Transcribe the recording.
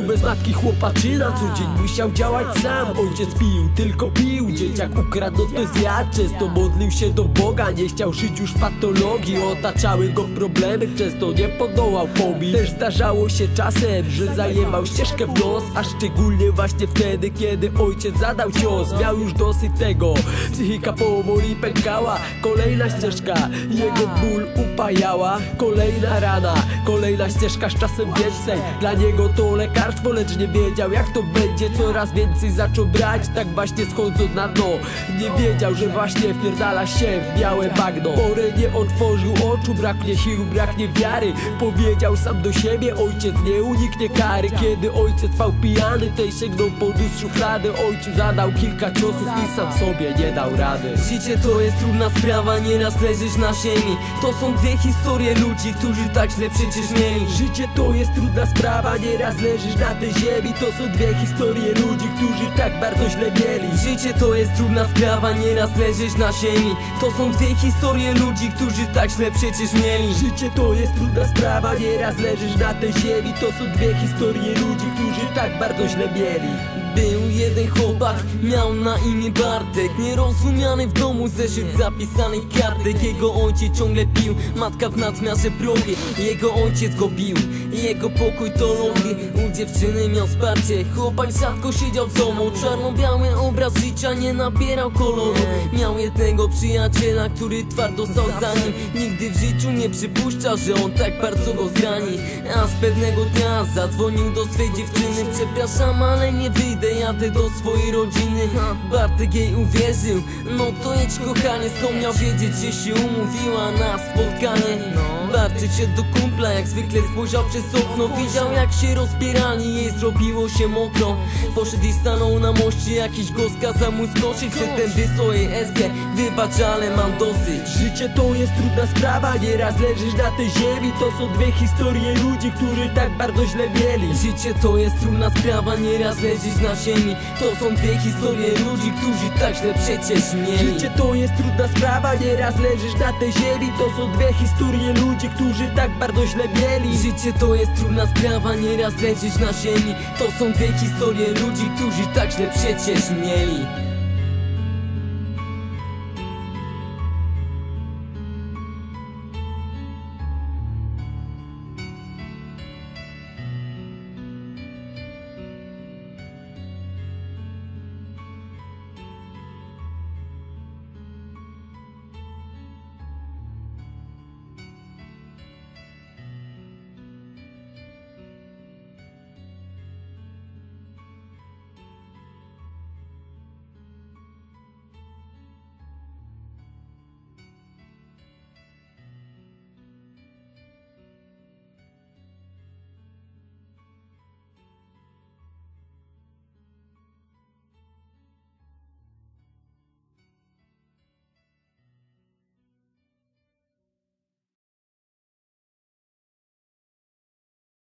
bez matki chłopaczyna. Co dzień musiał działać sam. Ojciec pił, tylko pił. Dzieciak ukradł, no to zjadł Często modlił się do Boga. Nie chciał żyć już w patologii. Otaczały go problemy. Często nie podołał fobii. Też zdarzało się czasem, że zajebał ścieżkę w nos. A szczególnie właśnie wtedy, kiedy ojciec zadał cios. Miał już dosyć tego. Psychika powoli pękała. Kolejna ścieżka Jego ból upajała. Kolejna rana Kolejna ścieżka z czasem więcej. Dla niego to lekarstwo, lecz nie wiedział jak to będzie. Coraz więcej zaczął brać Tak właśnie schodząc na dno. Nie wiedział, że właśnie wpierdala się w białe bagno. Porę nie otworzył oczu Braknie sił, braknie wiary. Powiedział sam do siebie Ojciec nie uniknie kary. Kiedy ojciec spał pijany Tej sięgnął po dół szuflady Ojcu zadał kilka ciosów I sam sobie nie dał rady. Życie to jest trudna sprawa, nieraz leżysz na ziemi. To są dwie historie ludzi, którzy tak źle przecież mieli. Życie to jest trudna sprawa, nieraz leżysz na tej ziemi To są dwie historie ludzi, którzy tak bardzo źle mieli. Życie to jest trudna sprawa, nieraz leżysz na ziemi. To są dwie historie ludzi, którzy tak źle przecież mieli. Życie to jest trudna sprawa, nieraz leżysz na tej ziemi. To są dwie historie ludzi, którzy tak bardzo źle mieli Był jeden chłopak, miał na imię Bartek Nierozumiany w domu zeszyt zapisany kartek Jego ojciec ciągle pił, matka w nadmiarze prochy Jego ojciec go bił, jego pokój to lochy U dziewczyny miał wsparcie, chłopak rzadko siedział w domu. Czarno-biały obraz życia nie nabierał koloru. Miał jednego przyjaciela, który twardo stał za nim. Nigdy w życiu nie przypuszczał, że on tak bardzo go zrani. A z pewnego dnia zadzwonił do swej dziewczyny. Przepraszam, ale nie wyjdę, jadę do swojej rodziny Bartek jej uwierzył, no to jedź kochanie Skąd miał wiedzieć, że się umówiła na spotkanie Bartek szedł do kumpla, jak zwykle spojrzał przez okno. Widział jak się rozbierali, jej zrobiło się mokro. Poszedł i stanął na moście, jakiś gość kazał mu skoczyć. Przedtędy swoje eskę, wybacz, ale mam dosyć. Życie to jest trudna sprawa, nieraz leżysz na tej ziemi. To są dwie historie ludzi, którzy tak bardzo źle mieli. Życie to jest trudna sprawa, nieraz leżysz na ziemi. To są dwie historie ludzi, którzy tak źle przecież mieli. Życie to jest trudna sprawa, nieraz leżysz na tej ziemi. To są dwie historie ludzi, którzy tak bardzo źle mieli. Życie to jest trudna sprawa, nieraz leżysz na ziemi. To są dwie historie ludzi, którzy tak źle przecież mieli